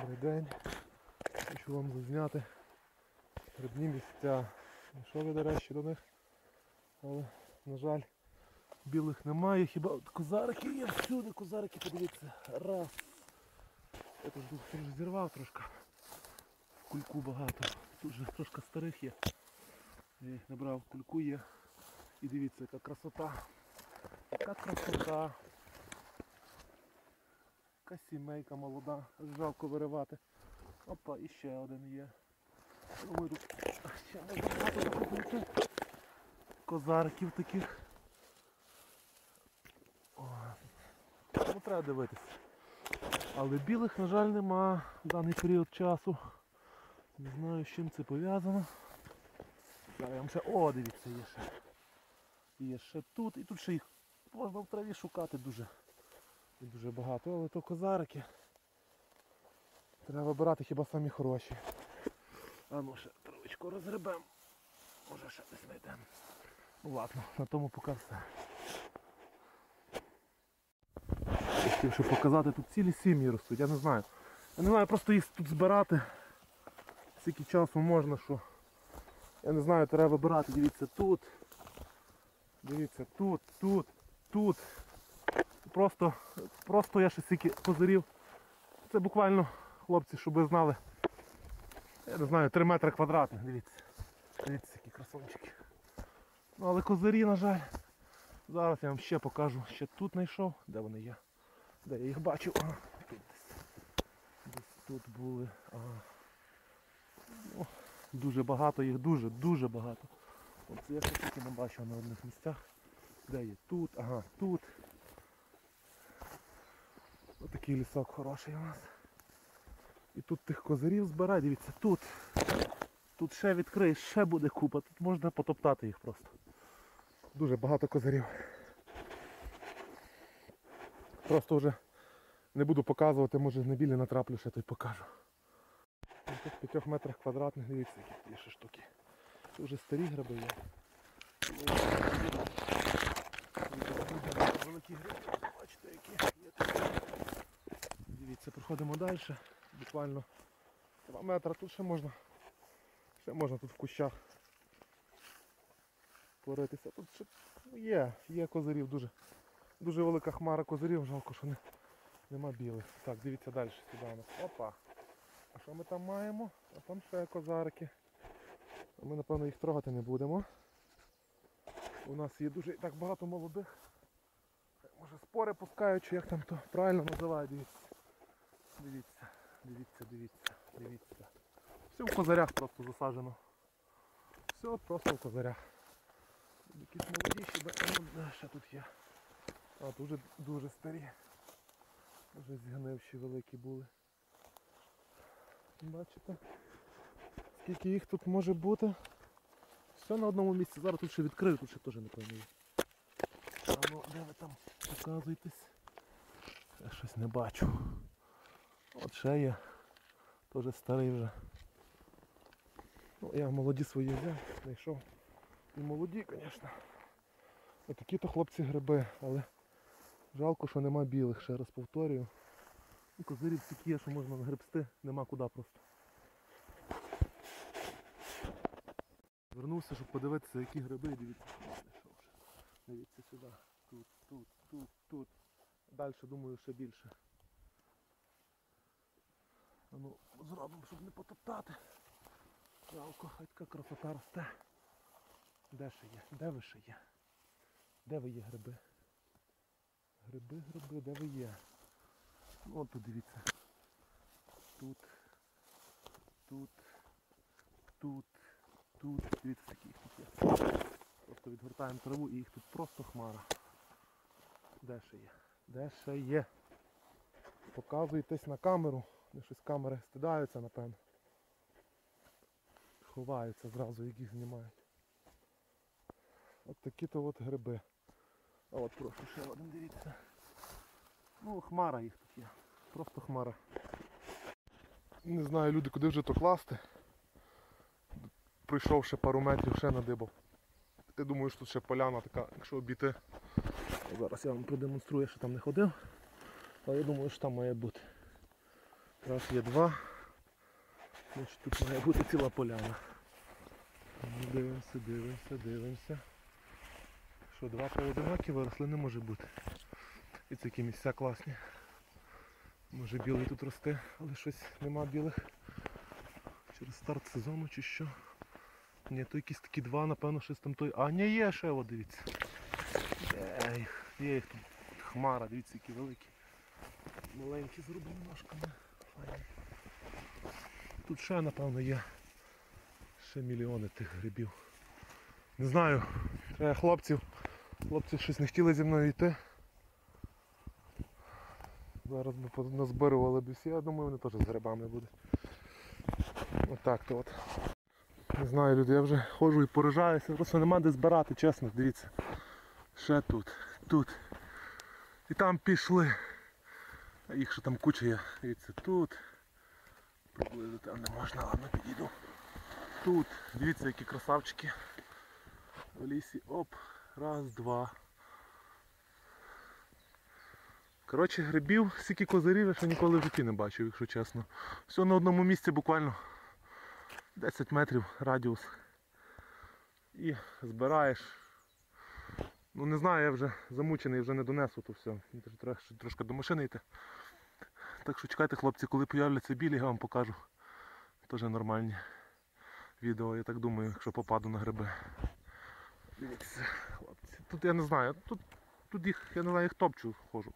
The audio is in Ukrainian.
Добрий день. Хочу вам зазняти грибні місця. Йшов я, до речі, до них. Але, на жаль, білих немає. Хіба от козарики є всюди, козарики, подивіться. Раз. Я тут тут зірвав трошки. Кульку багато. Тут же трошки старих є. Я їх набрав, кульку є. І дивіться, яка красота. Яка красота. Яка сімейка молода, жалко виривати. Опа, і ще один є. Багато. Козарків таких. Ну, треба дивитися. Але білих, на жаль, нема в даний період часу. Не знаю, з чим це пов'язано. Ще... О, дивіться, є ще. Є ще тут. І тут ще їх можна в траві шукати дуже. Дуже багато, але то козарики. Треба вибирати хіба самі хороші. А ну ще травичку розгребем. Може ще десь знайдемо. Ну ладно, на тому поки все. Хотів ще показати, тут цілі сім'ї ростуть, я не знаю. Я не знаю, просто їх тут збирати. Скільки часу можна, що. Я не знаю, треба вибирати, дивіться тут. Дивіться, тут, тут, тут. Просто, просто я ще стільки козирів. Це буквально, хлопці, щоб ви знали. Я не знаю, 3 метри квадратних, дивіться. Дивіться, які красончики. Ну але козирі, на жаль. Зараз я вам ще покажу. Ще тут знайшов. Де вони є? Де я їх бачив? Ага, тут десь. Десь тут були. Ага. Ну, дуже багато їх, дуже, дуже багато. Оце я ще тільки не бачив на одних місцях. Де є? Тут, ага, тут. Отакий лісок хороший у нас. І тут тих козирів збирай, дивіться, тут. Тут ще відкриєш, ще буде купа, тут можна потоптати їх просто. Дуже багато козирів. Просто вже не буду показувати, може на білі натраплю, ще то й покажу. На тих п'ятьох метрах квадратних, дивіться, які є ще штуки. Це вже старі гриби є. Великі гриби, бачите, які є тут. Дивіться, проходимо далі. Буквально 2 метри. Тут ще можна. Ще можна тут в кущах поритися. Тут ще є, є козирів, дуже дуже велика хмара козирів, жалко, що не, нема білих. Так, дивіться далі сюди у нас. Опа. А що ми там маємо? А там ще козарики. Ми напевно їх трогати не будемо. У нас є дуже так багато молодих. Може спори пускають, чи як там то правильно називають, дивіться. Дивіться, дивіться, дивіться, дивіться. Все в козарях просто засаджено. Все просто в козарях. Якісь молодіші, а ну, ще тут є. А, тут вже дуже старі. Вже згнивші великі були. Бачите? Скільки їх тут може бути? Все на одному місці. Зараз тут ще відкрию, тут ще теж не пойму. Там показуєтесь? Я щось не бачу. От ще є. Теж старий вже. Ну, я молоді свої взяв, знайшов. І молоді, звісно. Отакі то хлопці гриби, але жалко, що нема білих, ще раз повторюю. Ну, Козирів такі є, що можна гребсти, нема куди просто. Вернувся, щоб подивитися, які гриби, і дивіться, що знайшов. Дивіться сюди. Тут, тут, тут, тут. Далі, думаю, ще більше. Ну, зробимо, щоб не потоптати. Жалко, хай така красота росте. Де ще є? Де ви ще є? Де ви є гриби? Гриби, гриби, де ви є? Ну, от тут дивіться. Тут, тут, тут, тут. Дивіться, скільки їх тут є. Просто відгортаємо траву і їх тут просто хмара. Де ще є? Де ще є? Показуєтесь на камеру. Вони щось камери стидаються, напевно. Ховаються зразу, як їх знімають. От такі-то от гриби. А от прошу ще один, дивіться. Ну, хмара їх тут є. Просто хмара. Не знаю люди, куди вже то класти. Прийшов ще пару метрів, ще надибав. Ти думаєш, тут ще поляна така, якщо обійти. Зараз я вам продемонструю, що там не ходив. Але я думаю, що там має бути. Раз є два. Значить тут має бути ціла поляна. Дивимося, дивимося, дивимося. Що, два поодинокі виросли не може бути. І це які місця класні. Може білий тут росте, але щось нема білих. Через старт сезону чи що. Ні, то якісь такі два, напевно, щось там той. А, ні, є ще, от дивіться. Є їх, тут хмара, дивіться, які великі. Маленькі зроблені ножками. Файні. Тут ще, напевно, є. Ще мільйони тих грибів. Не знаю, треба хлопців. Хлопці щось не хотіли зі мною йти. Зараз би назбирували б всі, я думаю, вони теж з грибами будуть. Отак то от. Не знаю, люди, я вже ходжу і поражаюся, просто нема де збирати, чесно, дивіться. Ще тут, тут. І там пішли. А їх ще там куча є. Дивіться, тут. Приблизно там не можна, ладно, підійду. Тут, дивіться, які красавчики. В лісі. Оп. Раз, два. Коротше, грибів, стільки козирів я ще ніколи в житті не бачив, якщо чесно. Все на одному місці буквально 10 метрів радіус. І збираєш. Ну не знаю, я вже замучений, вже не донесу то все. Треба трошки до машини йти. Так що чекайте, хлопці, коли появляться білі, я вам покажу. Теж нормальні відео, я так думаю, якщо попаду на гриби. Дивіться, хлопці. Тут я не знаю, тут, тут їх, я не знаю, їх топчу хожу.